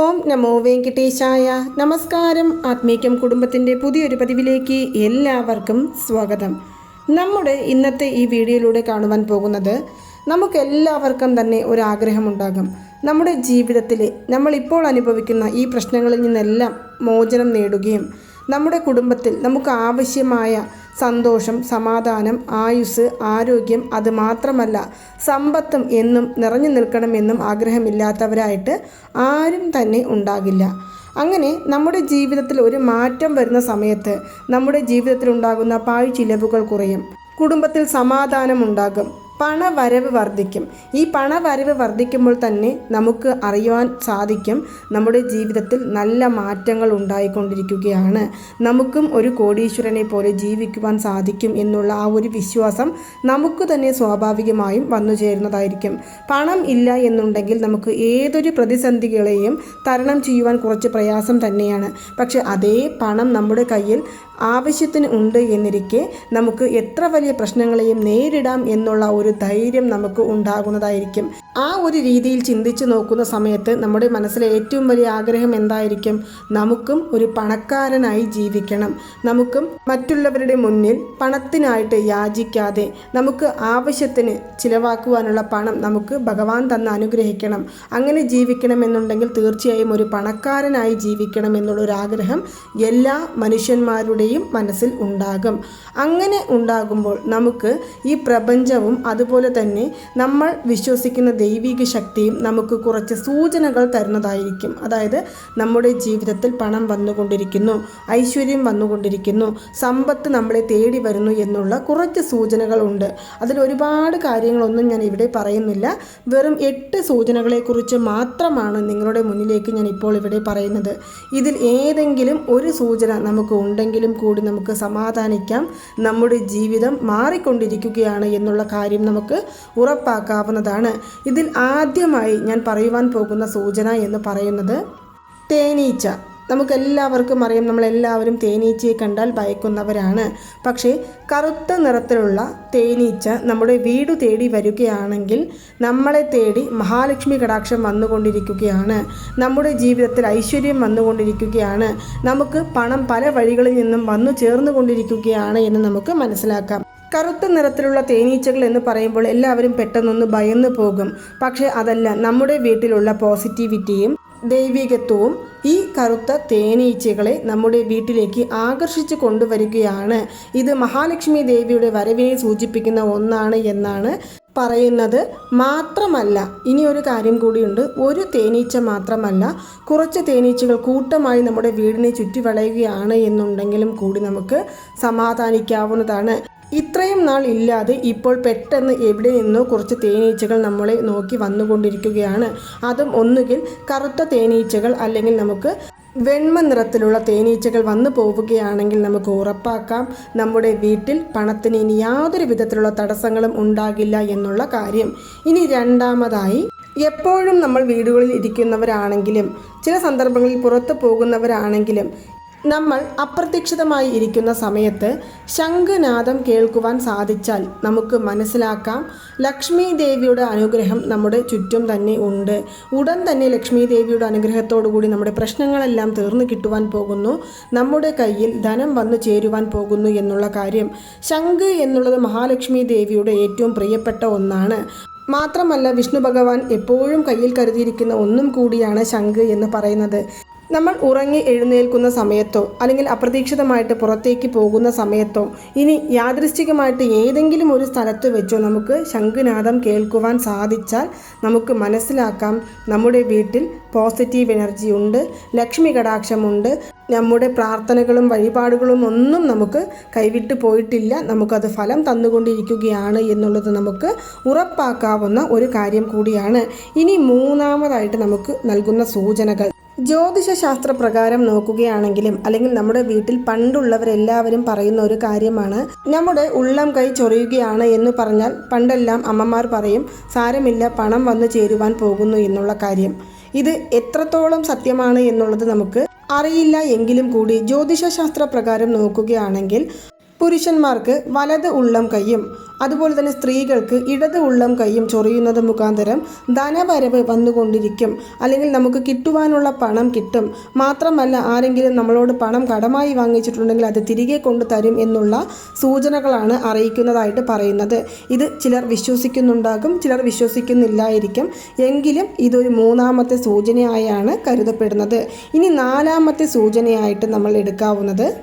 ഓം നമോ വെങ്കിട്ടേശായ. നമസ്കാരം. ആത്മീക്യം കുടുംബത്തിന്റെ പുതിയൊരു പതിവിലേക്ക് എല്ലാവർക്കും സ്വാഗതം. നമ്മുടെ ഇന്നത്തെ ഈ വീഡിയോയിലൂടെ കാണുവാൻ പോകുന്നത് നമുക്കെല്ലാവർക്കും തന്നെ ഒരു ആഗ്രഹമുണ്ടാകും നമ്മുടെ ജീവിതത്തിൽ നമ്മളിപ്പോൾ അനുഭവിക്കുന്ന ഈ പ്രശ്നങ്ങളിൽ നിന്നെല്ലാം മോചനം നേടുകയും നമ്മുടെ കുടുംബത്തിൽ നമുക്ക് ആവശ്യമായ സന്തോഷം സമാധാനം ആയുസ് ആരോഗ്യം അത് മാത്രമല്ല സമ്പത്തും എന്നും നിറഞ്ഞു നിൽക്കണമെന്നും ആഗ്രഹമില്ലാത്തവരായിട്ട് ആരും തന്നെ ഉണ്ടാകില്ല. അങ്ങനെ നമ്മുടെ ജീവിതത്തിൽ ഒരു മാറ്റം വരുന്ന സമയത്ത് നമ്മുടെ ജീവിതത്തിൽ ഉണ്ടാകുന്ന പാഴ്ചിലവുകൾ കുറയും. കുടുംബത്തിൽ സമാധാനമുണ്ടാകും. പണവരവ് വർദ്ധിക്കും. ഈ പണവരവ് വർദ്ധിക്കുമ്പോൾ തന്നെ നമുക്ക് അറിയുവാൻ സാധിക്കും നമ്മുടെ ജീവിതത്തിൽ നല്ല മാറ്റങ്ങൾ ഉണ്ടായിക്കൊണ്ടിരിക്കുകയാണ്. നമുക്കും ഒരു കോടീശ്വരനെ പോലെ ജീവിക്കുവാൻ സാധിക്കും എന്നുള്ള ആ ഒരു വിശ്വാസം നമുക്ക് തന്നെ സ്വാഭാവികമായും വന്നു ചേരുന്നതായിരിക്കും. പണം ഇല്ല എന്നുണ്ടെങ്കിൽ നമുക്ക് ഏതൊരു പ്രതിസന്ധികളെയും തരണം ചെയ്യുവാൻ കുറച്ച് പ്രയാസം തന്നെയാണ്. പക്ഷെ അതേ പണം നമ്മുടെ കയ്യിൽ ആവശ്യത്തിന് ഉണ്ട് എന്നിരിക്കെ നമുക്ക് എത്ര വലിയ പ്രശ്നങ്ങളെയും നേരിടാം എന്നുള്ള ഒരു ധൈര്യം നമുക്ക് ഉണ്ടാകുന്നതായിരിക്കും. ആ ഒരു രീതിയിൽ ചിന്തിച്ചു നോക്കുന്ന സമയത്ത് നമ്മുടെ മനസ്സിലെ ഏറ്റവും വലിയ ആഗ്രഹം എന്തായിരിക്കും? നമുക്കും ഒരു പണക്കാരനായി ജീവിക്കണം. നമുക്കും മറ്റുള്ളവരുടെ മുന്നിൽ പണത്തിനായിട്ട് യാചിക്കാതെ നമുക്ക് ആവശ്യത്തിന് ചിലവാക്കുവാനുള്ള പണം നമുക്ക് ഭഗവാൻ തന്ന് അനുഗ്രഹിക്കണം. അങ്ങനെ ജീവിക്കണമെന്നുണ്ടെങ്കിൽ തീർച്ചയായും ഒരു പണക്കാരനായി ജീവിക്കണം എന്നുള്ളൊരാഗ്രഹം എല്ലാ എല്ലാ മനുഷ്യന്മാരുടെയും മനസ്സിൽ ഉണ്ടാകും. അങ്ങനെ ഉണ്ടാകുമ്പോൾ നമുക്ക് ഈ പ്രപഞ്ചവും അതുപോലെ തന്നെ നമ്മൾ വിശ്വസിക്കുന്ന ദൈവിക ശക്തിയും നമുക്ക് കുറച്ച് സൂചനകൾ തരുന്നതായിരിക്കും. അതായത് നമ്മുടെ ജീവിതത്തിൽ പണം വന്നുകൊണ്ടിരിക്കുന്നു ഐശ്വര്യം വന്നുകൊണ്ടിരിക്കുന്നു സമ്പത്ത് നമ്മളെ തേടി വരുന്നു എന്നുള്ള കുറച്ച് സൂചനകളുണ്ട് അതിൽ ഒരുപാട് കാര്യങ്ങളൊന്നും ഞാൻ ഇവിടെ പറയുന്നില്ല. വെറും എട്ട് സൂചനകളെക്കുറിച്ച് മാത്രമാണ് നിങ്ങളുടെ മുന്നിലേക്ക് ഞാൻ ഇപ്പോൾ ഇവിടെ പറയുന്നത്. ഇതിൽ ഏതെങ്കിലും ഒരു സൂചന നമുക്ക് ഉണ്ടെങ്കിലും കൂടി നമുക്ക് സമാധാനിക്കാം. നമ്മുടെ ജീവിതം മാറിക്കൊണ്ടിരിക്കുകയാണ് എന്നുള്ള കാര്യം നമുക്ക് ഉറപ്പാക്കാവുന്നതാണ്. ഇതിൽ ആദ്യമായി ഞാൻ പറയുവാൻ പോകുന്ന സൂചന എന്ന് പറയുന്നത് തേനീച്ച. നമുക്കെല്ലാവർക്കും അറിയാം നമ്മളെല്ലാവരും തേനീച്ചയെ കണ്ടാൽ ഭയക്കുന്നവരാണ്. പക്ഷേ കറുത്ത നിറത്തിലുള്ള തേനീച്ച നമ്മുടെ വീട് തേടി വരികയാണെങ്കിൽ നമ്മളെ തേടി മഹാലക്ഷ്മി കടാക്ഷം വന്നുകൊണ്ടിരിക്കുകയാണ്. നമ്മുടെ ജീവിതത്തിൽ ഐശ്വര്യം വന്നുകൊണ്ടിരിക്കുകയാണ്. നമുക്ക് പണം പല വഴികളിൽ നിന്നും വന്നു ചേർന്നുകൊണ്ടിരിക്കുകയാണ് എന്ന് നമുക്ക് മനസ്സിലാക്കാം. കറുത്ത നിറത്തിലുള്ള തേനീച്ചകൾ എന്ന് പറയുമ്പോൾ എല്ലാവരും പെട്ടെന്നൊന്ന് ഭയന്നു പോകും. പക്ഷേ അതല്ല നമ്മുടെ വീട്ടിലുള്ള പോസിറ്റിവിറ്റിയും ദൈവികത്വവും ഈ കറുത്ത തേനീച്ചകളെ നമ്മുടെ വീട്ടിലേക്ക് ആകർഷിച്ചു കൊണ്ടുവരികയാണ്. ഇത് മഹാലക്ഷ്മി ദേവിയുടെ വരവിനെ സൂചിപ്പിക്കുന്ന ഒന്നാണ് എന്നാണ് പറയുന്നത്. മാത്രമല്ല ഇനി ഒരു കാര്യം കൂടിയുണ്ട്. ഒരു തേനീച്ച മാത്രമല്ല കുറച്ച് തേനീച്ചകൾ കൂട്ടമായി നമ്മുടെ വീടിനെ ചുറ്റി വളയുകയാണ് എന്നുണ്ടെങ്കിലും കൂടി നമുക്ക് സമാധാനിക്കാവുന്നതാണ്. ഇത്രയും നാൾ ഇല്ലാതെ ഇപ്പോൾ പെട്ടെന്ന് എവിടെ നിന്നോ കുറച്ച് തേനീച്ചകൾ നമ്മളെ നോക്കി വന്നുകൊണ്ടിരിക്കുകയാണ്. അതും ഒന്നുകിൽ കറുത്ത തേനീച്ചകൾ അല്ലെങ്കിൽ നമുക്ക് വെണ്മ നിറത്തിലുള്ള തേനീച്ചകൾ വന്നു പോവുകയാണെങ്കിൽ നമുക്ക് ഉറപ്പാക്കാം. നമ്മുടെ വീട്ടിൽ പണത്തിന് ഇനി യാതൊരു വിധത്തിലുള്ള തടസ്സങ്ങളും ഉണ്ടാകില്ല എന്നുള്ള കാര്യം. ഇനി രണ്ടാമതായി എപ്പോഴും നമ്മൾ വീടുകളിൽ ഇരിക്കുന്നവരാണെങ്കിലും ചില സന്ദർഭങ്ങളിൽ പുറത്തു പോകുന്നവരാണെങ്കിലും നമ്മൾ അപ്രതീക്ഷിതമായി ഇരിക്കുന്ന സമയത്ത് ശംഖനാദം കേൾക്കുവാൻ സാധിച്ചാൽ നമുക്ക് മനസ്സിലാക്കാം. ലക്ഷ്മി ദേവിയുടെ അനുഗ്രഹം നമ്മുടെ ചുറ്റും തന്നെ ഉണ്ട്. ഉടൻ തന്നെ ലക്ഷ്മി ദേവിയുടെ അനുഗ്രഹത്തോടുകൂടി നമ്മുടെ പ്രശ്നങ്ങളെല്ലാം തീർന്നു കിട്ടുവാൻ പോകുന്നു. നമ്മുടെ കയ്യിൽ ധനം വന്നു ചേരുവാൻ പോകുന്നു എന്നുള്ള കാര്യം ശംഖ് എന്നുള്ളത് മഹാലക്ഷ്മി ദേവിയുടെ ഏറ്റവും പ്രിയപ്പെട്ട ഒന്നാണ്. മാത്രമല്ല വിഷ്ണു ഭഗവാൻ എപ്പോഴും കയ്യിൽ കരുതിയിരിക്കുന്ന ഒന്നും കൂടിയാണ് ശംഖ് എന്ന് പറയുന്നത്. നമ്മൾ ഉറങ്ങി എഴുന്നേൽക്കുന്ന സമയത്തോ അല്ലെങ്കിൽ അപ്രതീക്ഷിതമായിട്ട് പുറത്തേക്ക് പോകുന്ന സമയത്തോ ഇനി യാദൃശ്ചികമായിട്ട് ഏതെങ്കിലും ഒരു സ്ഥലത്ത് വെച്ചോ നമുക്ക് ശംഖുനാദം കേൾക്കുവാൻ സാധിച്ചാൽ നമുക്ക് മനസ്സിലാക്കാം നമ്മുടെ വീട്ടിൽ പോസിറ്റീവ് എനർജി ഉണ്ട് ലക്ഷ്മി കടാക്ഷമുണ്ട് നമ്മുടെ പ്രാർത്ഥനകളും വഴിപാടുകളും ഒന്നും നമുക്ക് കൈവിട്ട് പോയിട്ടില്ല നമുക്കത് ഫലം തന്നുകൊണ്ടിരിക്കുകയാണ് എന്നുള്ളത് നമുക്ക് ഉറപ്പാക്കാവുന്ന ഒരു കാര്യം കൂടിയാണ്. ഇനി മൂന്നാമതായിട്ട് നമുക്ക് നൽകുന്ന സൂചനകൾ. ജ്യോതിഷ ശാസ്ത്ര പ്രകാരം നോക്കുകയാണെങ്കിലും അല്ലെങ്കിൽ നമ്മുടെ വീട്ടിൽ പണ്ടുള്ളവരെല്ലാവരും പറയുന്ന ഒരു കാര്യമാണ്. നമ്മുടെ ഉള്ളം കൈ ചൊറിയുകയാണ് എന്ന് പറഞ്ഞാൽ പണ്ടെല്ലാം അമ്മമാർ പറയും സാരമില്ല പണം വന്നു ചേരുവാൻ പോകുന്നു എന്നുള്ള കാര്യം. ഇത് എത്രത്തോളം സത്യമാണ് എന്നുള്ളത് നമുക്ക് അറിയില്ല. എങ്കിലും കൂടി ജ്യോതിഷ ശാസ്ത്ര പ്രകാരം നോക്കുകയാണെങ്കിൽ പുരുഷന്മാർക്ക് വലത് ഉള്ളം കൈയും അതുപോലെ തന്നെ സ്ത്രീകൾക്ക് ഇടത് ഉള്ളം കൈയും ചൊറിയുന്നത് മുഖാന്തരം ധനവരവ് വന്നുകൊണ്ടിരിക്കും. അല്ലെങ്കിൽ നമുക്ക് കിട്ടുവാനുള്ള പണം കിട്ടും. മാത്രമല്ല ആരെങ്കിലും നമ്മളോട് പണം കടമായി വാങ്ങിച്ചിട്ടുണ്ടെങ്കിൽ അത് തിരികെ കൊണ്ടുതരും എന്നുള്ള സൂചനകളാണ് അറിയിക്കുന്നതായിട്ട് പറയുന്നത്. ഇത് ചിലർ വിശ്വസിക്കുന്നുണ്ടാകും ചിലർ വിശ്വസിക്കുന്നില്ലായിരിക്കും. എങ്കിലും ഇതൊരു മൂന്നാമത്തെ സൂചനയായാണ് കരുതപ്പെടുന്നത്. ഇനി നാലാമത്തെ സൂചനയായിട്ട് നമ്മൾ എടുക്കാവുന്നത്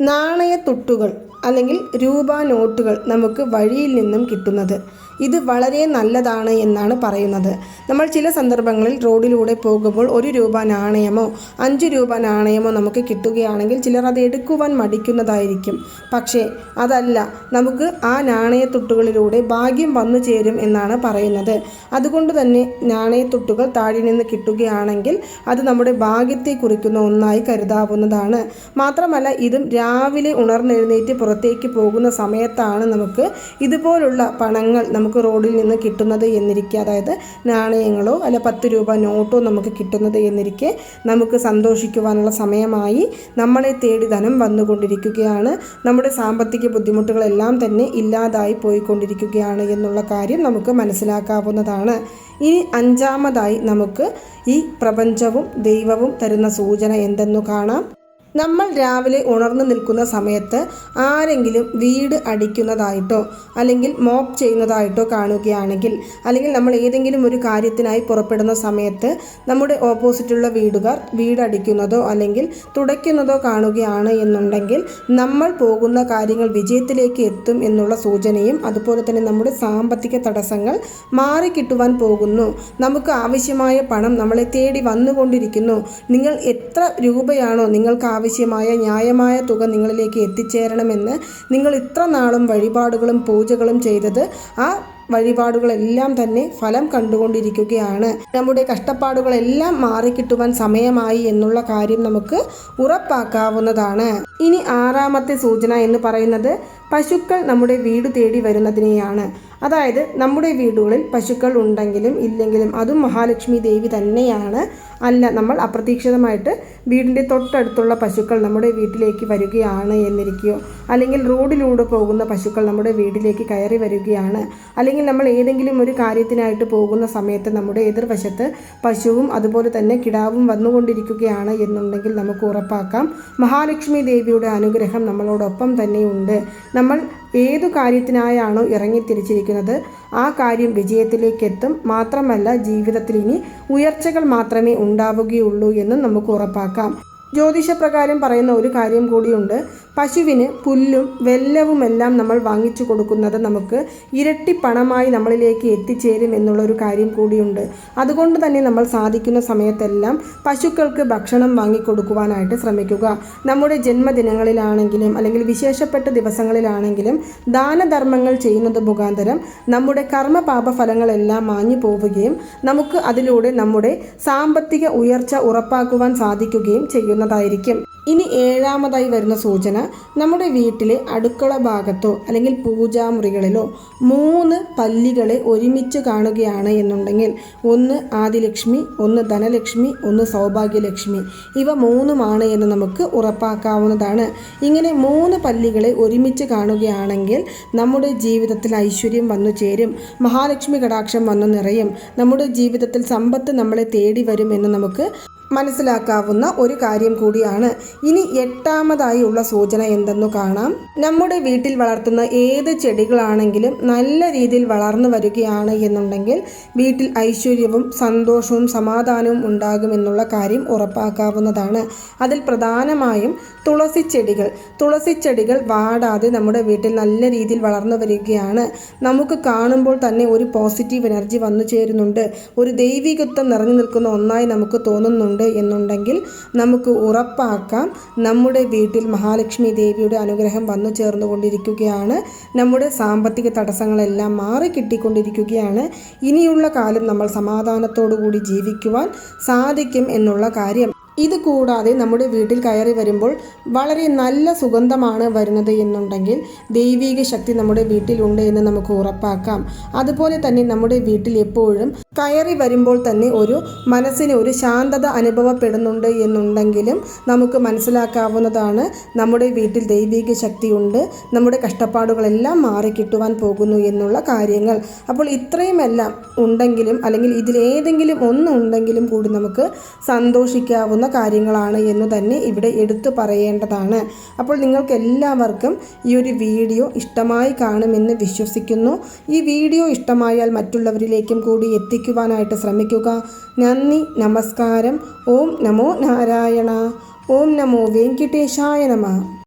നാണയത്തുട്ടുകൾ. അല്ലെങ്കിൽ രൂപ നോട്ടുകൾ നമുക്ക് വഴിയിൽ നിന്നും കിട്ടുന്നത്. ഇത് വളരെ നല്ലതാണ് എന്നാണ് പറയുന്നത്. നമ്മൾ ചില സന്ദർഭങ്ങളിൽ റോഡിലൂടെ പോകുമ്പോൾ ഒരു രൂപ നാണയമോ അഞ്ച് രൂപ നാണയമോ നമുക്ക് കിട്ടുകയാണെങ്കിൽ ചിലർ അത് എടുക്കുവാൻ മടിക്കുന്നതായിരിക്കും. പക്ഷേ അതല്ല. നമുക്ക് ആ നാണയത്തുട്ടുകളിലൂടെ ഭാഗ്യം വന്നു ചേരും എന്നാണ് പറയുന്നത്. അതുകൊണ്ട് തന്നെ നാണയത്തുട്ടുകൾ താഴെ നിന്ന് കിട്ടുകയാണെങ്കിൽ അത് നമ്മുടെ ഭാഗ്യത്തെ കുറിക്കുന്ന ഒന്നായി കരുതാവുന്നതാണ്. മാത്രമല്ല ഇതും രാവിലെ ഉണർന്നെഴുന്നേറ്റ് പുറത്തേക്ക് പോകുന്ന സമയത്താണ് നമുക്ക് ഇതുപോലുള്ള പണങ്ങൾ നമുക്ക് റോഡിൽ നിന്ന് കിട്ടുന്നത് എന്നിരിക്കെ അതായത് നാണയങ്ങളോ അല്ല പത്ത് രൂപ നോട്ടോ നമുക്ക് കിട്ടുന്നത് എന്നിരിക്കെ നമുക്ക് സന്തോഷിക്കുവാനുള്ള സമയമായി നമ്മളെ തേടി ധനം വന്നുകൊണ്ടിരിക്കുകയാണ്. നമ്മുടെ സാമ്പത്തിക ബുദ്ധിമുട്ടുകളെല്ലാം തന്നെ ഇല്ലാതായി പോയിക്കൊണ്ടിരിക്കുകയാണ് എന്നുള്ള കാര്യം നമുക്ക് മനസ്സിലാക്കാവുന്നതാണ്. ഇനി അഞ്ചാമതായി നമുക്ക് ഈ പ്രപഞ്ചവും ദൈവവും തരുന്ന സൂചന എന്തെന്നു കാണാം. നമ്മൾ രാവിലെ ഉണർന്നു നിൽക്കുന്ന സമയത്ത് ആരെങ്കിലും വീട് അടിക്കുന്നതായിട്ടോ അല്ലെങ്കിൽ മോപ്പ് ചെയ്യുന്നതായിട്ടോ കാണുകയാണെങ്കിൽ അല്ലെങ്കിൽ നമ്മൾ ഏതെങ്കിലും ഒരു കാര്യത്തിനായി പുറപ്പെടുന്ന സമയത്ത് നമ്മുടെ ഓപ്പോസിറ്റുള്ള വീടുകാർ വീട് അടിക്കുന്നതോ അല്ലെങ്കിൽ തുടയ്ക്കുന്നതോ കാണുകയാണ് എന്നുണ്ടെങ്കിൽ നമ്മൾ പോകുന്ന കാര്യങ്ങൾ വിജയത്തിലേക്ക് എത്തും എന്നുള്ള സൂചനയും അതുപോലെ തന്നെ നമ്മുടെ സാമ്പത്തിക തടസ്സങ്ങൾ മാറിക്കിട്ടുവാൻ പോകുന്നു. നമുക്ക് ആവശ്യമായ പണം നമ്മളെ തേടി വന്നുകൊണ്ടിരിക്കുന്നു. നിങ്ങൾ എത്ര രൂപയാണോ നിങ്ങൾക്ക് ആവശ്യമായ ന്യായമായ തുക നിങ്ങളിലേക്ക് എത്തിച്ചേരണമെന്ന് നിങ്ങൾ ഇത്ര നാളും വഴിപാടുകളും പൂജകളും ചെയ്തത് ആ വഴിപാടുകളെല്ലാം തന്നെ ഫലം കണ്ടുകൊണ്ടിരിക്കുകയാണ്. നമ്മുടെ കഷ്ടപ്പാടുകളെല്ലാം മാറിക്കിട്ടുവാൻ സമയമായി എന്നുള്ള കാര്യം നമുക്ക് ഉറപ്പാക്കാവുന്നതാണ്. ഇനി ആറാമത്തെ സൂചന എന്ന് പറയുന്നത് പശുക്കൾ നമ്മുടെ വീട് തേടി വരുന്നതിനെയാണ്. അതായത് നമ്മുടെ വീടുകളിൽ പശുക്കൾ ഉണ്ടെങ്കിലും ഇല്ലെങ്കിലും അതും മഹാലക്ഷ്മി ദേവി തന്നെയാണ്. അല്ല നമ്മൾ അപ്രതീക്ഷിതമായിട്ട് വീടിന്റെ തൊട്ടടുത്തുള്ള പശുക്കൾ നമ്മുടെ വീട്ടിലേക്ക് വരികയാണ് എന്നിരിക്കുകയോ അല്ലെങ്കിൽ റോഡിലൂടെ പോകുന്ന പശുക്കൾ നമ്മുടെ വീട്ടിലേക്ക് കയറി വരികയാണ്? അല്ലെങ്കിൽ നമ്മൾ ഏതെങ്കിലും ഒരു കാര്യത്തിനായിട്ട് പോകുന്ന സമയത്ത് നമ്മുടെ എതിർവശത്ത് പശുവും അതുപോലെ തന്നെ കിടാവും വന്നുകൊണ്ടിരിക്കുകയാണ് എന്നുണ്ടെങ്കിൽ നമുക്ക് ഉറപ്പാക്കാം. മഹാലക്ഷ്മി ദേവിയുടെ അനുഗ്രഹം നമ്മളോടൊപ്പം തന്നെയുണ്ട് നമ്മൾ ഏതു കാര്യത്തിനായാണോ ഇറങ്ങിത്തിരിച്ചിരിക്കുന്നത് ആ കാര്യം വിജയത്തിലേക്ക് എത്തും മാത്രമല്ല ജീവിതത്തിൽ ഇനി ഉയർച്ചകൾ മാത്രമേ ഉണ്ടാവുകയുള്ളൂ എന്നും നമുക്ക് ഉറപ്പാക്കാം. ജ്യോതിഷപ്രകാരം പറയുന്ന ഒരു കാര്യം കൂടിയുണ്ട്. പശുവിന് പുല്ലും വെല്ലവുമെല്ലാം നമ്മൾ വാങ്ങിച്ചു കൊടുക്കുന്നത് നമുക്ക് ഇരട്ടി പണമായി നമ്മളിലേക്ക് എത്തിച്ചേരും എന്നുള്ളൊരു കാര്യം കൂടിയുണ്ട്. അതുകൊണ്ട് തന്നെ നമ്മൾ സാധിക്കുന്ന സമയത്തെല്ലാം പശുക്കൾക്ക് ഭക്ഷണം വാങ്ങിക്കൊടുക്കുവാനായിട്ട് ശ്രമിക്കുക. നമ്മുടെ ജന്മദിനങ്ങളിലാണെങ്കിലും അല്ലെങ്കിൽ വിശേഷപ്പെട്ട ദിവസങ്ങളിലാണെങ്കിലും ദാനധർമ്മങ്ങൾ ചെയ്യുന്നത് മുഖാന്തരം നമ്മുടെ കർമ്മപാപ ഫലങ്ങളെല്ലാം മാഞ്ഞു പോവുകയും നമുക്ക് അതിലൂടെ നമ്മുടെ സാമ്പത്തിക ഉയർച്ച ഉറപ്പാക്കുവാൻ സാധിക്കുകയും ചെയ്യുന്നതായിരിക്കും ഇനി ഏഴാമതായി വരുന്ന സൂചന നമ്മുടെ വീട്ടിലെ അടുക്കള ഭാഗത്തോ അല്ലെങ്കിൽ പൂജാമുറികളിലോ മൂന്ന് പല്ലികളെ ഒരുമിച്ച് കാണുകയാണ് എന്നുണ്ടെങ്കിൽ ഒന്ന് ആദിലക്ഷ്മി ഒന്ന് ധനലക്ഷ്മി ഒന്ന് സൗഭാഗ്യലക്ഷ്മി. ഇവ മൂന്നുമാണ് എന്ന് നമുക്ക് ഉറപ്പാക്കാവുന്നതാണ്. ഇങ്ങനെ മൂന്ന് പല്ലികളെ ഒരുമിച്ച് കാണുകയാണെങ്കിൽ നമ്മുടെ ജീവിതത്തിൽ ഐശ്വര്യം വന്നു ചേരും മഹാലക്ഷ്മി കടാക്ഷം വന്നു നിറയും നമ്മുടെ ജീവിതത്തിൽ സമ്പത്ത് നമ്മളെ തേടി വരും എന്ന് നമുക്ക് മനസ്സിലാക്കാവുന്ന ഒരു കാര്യം കൂടിയാണ്. ഇനി എട്ടാമതായി ഉള്ള സൂചന എന്തെന്നു കാണാം. നമ്മുടെ വീട്ടിൽ വളർത്തുന്ന ഏത് ചെടികളാണെങ്കിലും നല്ല രീതിയിൽ വളർന്നു വരികയാണ് എന്നുണ്ടെങ്കിൽ വീട്ടിൽ ഐശ്വര്യവും സന്തോഷവും സമാധാനവും ഉണ്ടാകുമെന്നുള്ള കാര്യം ഉറപ്പാക്കാവുന്നതാണ്. അതിൽ പ്രധാനമായും തുളസി ചെടികൾ. തുളസി ചെടികൾ വാടാതെ നമ്മുടെ വീട്ടിൽ നല്ല രീതിയിൽ വളർന്നു വരികയാണ്. നമുക്ക് കാണുമ്പോൾ തന്നെ ഒരു പോസിറ്റീവ് എനർജി വന്നു ചേരുന്നുണ്ട്. ഒരു ദൈവികത്വം നിറഞ്ഞു നിൽക്കുന്ന ഒന്നായി നമുക്ക് തോന്നുന്നുണ്ട്. എന്നുണ്ടെങ്കിൽ നമുക്ക് ഉറപ്പാക്കാം. നമ്മുടെ വീട്ടിൽ മഹാലക്ഷ്മി ദേവിയുടെ അനുഗ്രഹം വന്നു ചേർന്നുകൊണ്ടിരിക്കുകയാണ്. നമ്മുടെ സാമ്പത്തിക തടസ്സങ്ങളെല്ലാം മാറി കിട്ടിക്കൊണ്ടിരിക്കുകയാണ്. ഇനിയുള്ള കാലം നമ്മൾ സമാധാനത്തോടു കൂടി ജീവിക്കുവാൻ സാധിക്കും എന്നുള്ള കാര്യം. ഇത് കൂടാതെ നമ്മുടെ വീട്ടിൽ കയറി വരുമ്പോൾ വളരെ നല്ല സുഗന്ധമാണ് വരുന്നത് എന്നുണ്ടെങ്കിൽ ദൈവീക ശക്തി നമ്മുടെ വീട്ടിലുണ്ട് എന്ന് നമുക്ക് ഉറപ്പാക്കാം. അതുപോലെ തന്നെ നമ്മുടെ വീട്ടിൽ എപ്പോഴും കയറി വരുമ്പോൾ തന്നെ ഒരു മനസ്സിന് ഒരു ശാന്തത അനുഭവപ്പെടുന്നുണ്ട് എന്നുണ്ടെങ്കിലും നമുക്ക് മനസ്സിലാക്കാവുന്നതാണ്. നമ്മുടെ വീട്ടിൽ ദൈവിക ശക്തിയുണ്ട്. നമ്മുടെ കഷ്ടപ്പാടുകളെല്ലാം മാറിക്കിട്ടുവാൻ പോകുന്നു എന്നുള്ള കാര്യങ്ങൾ. അപ്പോൾ ഇത്രയുമെല്ലാം ഉണ്ടെങ്കിലും അല്ലെങ്കിൽ ഇതിലേതെങ്കിലും ഒന്നുണ്ടെങ്കിലും കൂടി നമുക്ക് സന്തോഷിക്കാവുന്ന കാര്യങ്ങളാണ് എന്ന് തന്നെ ഇവിടെ എടുത്തു പറയേണ്ടതാണ്. അപ്പോൾ നിങ്ങൾക്ക് എല്ലാവർക്കും ഈ ഒരു വീഡിയോ ഇഷ്ടമായി കാണുമെന്ന് വിശ്വസിക്കുന്നു. ഈ വീഡിയോ ഇഷ്ടമായാൽ മറ്റുള്ളവരിലേക്കും കൂടി എത്തിക്കുവാനായിട്ട് ശ്രമിക്കുക. നന്ദി നമസ്കാരം. ഓം നമോ നാരായണ. ഓം നമോ വെങ്കിട്ടേശായ നമ.